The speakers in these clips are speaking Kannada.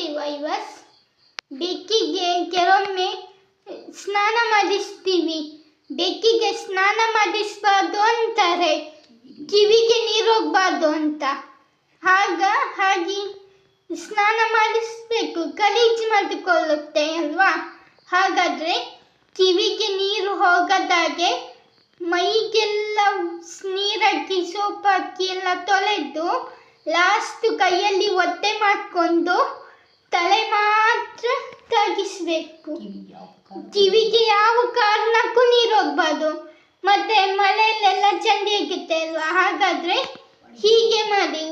ವೈವಸ್ ಬೆಕ್ಕಿಗೆ ಕೆಲವೊಮ್ಮೆ ಸ್ನಾನ ಮಾಡಿಸ್ತೀವಿ. ಬೆಕ್ಕಿಗೆ ಸ್ನಾನ ಮಾಡಿಸ್ಬಾರ್ದು ಅಂತಾರೆ. ಕಿವಿಗೆ ನೀರು ಹೋಗ್ಬಾರ್ದು ಅಂತ. ಆಗ ಹಾಗೆ ಸ್ನಾನ ಮಾಡಿಸ್ಬೇಕು. ಗಲೀಜು ಮಾಡಿಕೊಳ್ಳುತ್ತೆ ಅಲ್ವಾ? ಹಾಗಾದರೆ ಕಿವಿಗೆ ನೀರು ಹೋಗದಾಗೆ ಮೈಗೆಲ್ಲ ನೀರಾಕಿ ಸೋಪ್ ಹಾಕಿ ಎಲ್ಲ ತೊಳೆದು ಲಾಸ್ಟ್ ಕೈಯಲ್ಲಿ ಒತ್ತೆ ಮಾಡಿಕೊಂಡು ತಲೆ ಮಾತ್ರ ತಗ್ಗಿಸ್ಬೇಕು ಕಿವಿಗೆ ಯಾವ ಕಾರಣಕ್ಕೂ ನೀರು ಹೋಗ್ಬಾರ್ದು ಮತ್ತೆ ಮಳೆಯಲ್ಲೆಲ್ಲ ಚಂಡಿ ಆಗುತ್ತೆ ಅಲ್ವಾ? ಹಾಗಾದ್ರೆ ಹೀಗೆ ಮಾಡಿ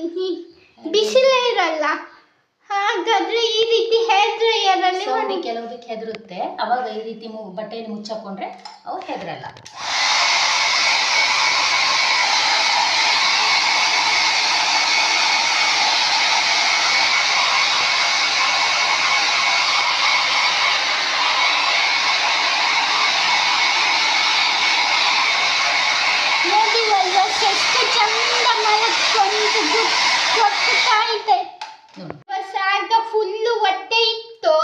ಬಿಸಿಲೇ ಇರಲ್ಲ. ಹಾಗಾದ್ರೆ ಈ ರೀತಿ ಹೆದ್ರಿಯರಲ್ಲಿ ಕೆಲವೊಂದಕ್ಕೆ ಹೆದರುತ್ತೆ. ಅವಾಗ ಈ ರೀತಿ ಬಟ್ಟೆಯನ್ನು ಮುಚ್ಚಾಕೊಂಡ್ರೆ ಅವು ಹೆದರಲ್ಲ. ಚಂದ ಮಲಕ್ಕೊಂದು ಹೊಟ್ಟುತ್ತಾ ಇದೆ ಸಾಗ ಫುಲ್ಲು ಹೊಟ್ಟೆ ಇತ್ತು.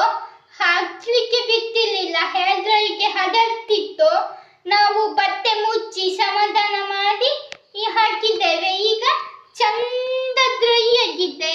ಹಾಕ್ಲಿಕ್ಕೆ ಬಿಟ್ಟಿರಲಿಲ್ಲ ಹೆದರಿಕೆ ಹದರ್ತಿತ್ತು. ನಾವು ಬಟ್ಟೆ ಮುಚ್ಚಿ ಸಮಾಧಾನ ಮಾಡಿ ಹಾಕಿದ್ದೇವೆ. ಈಗ ಚಂದ ದ್ರೈಯಾಗಿದೆ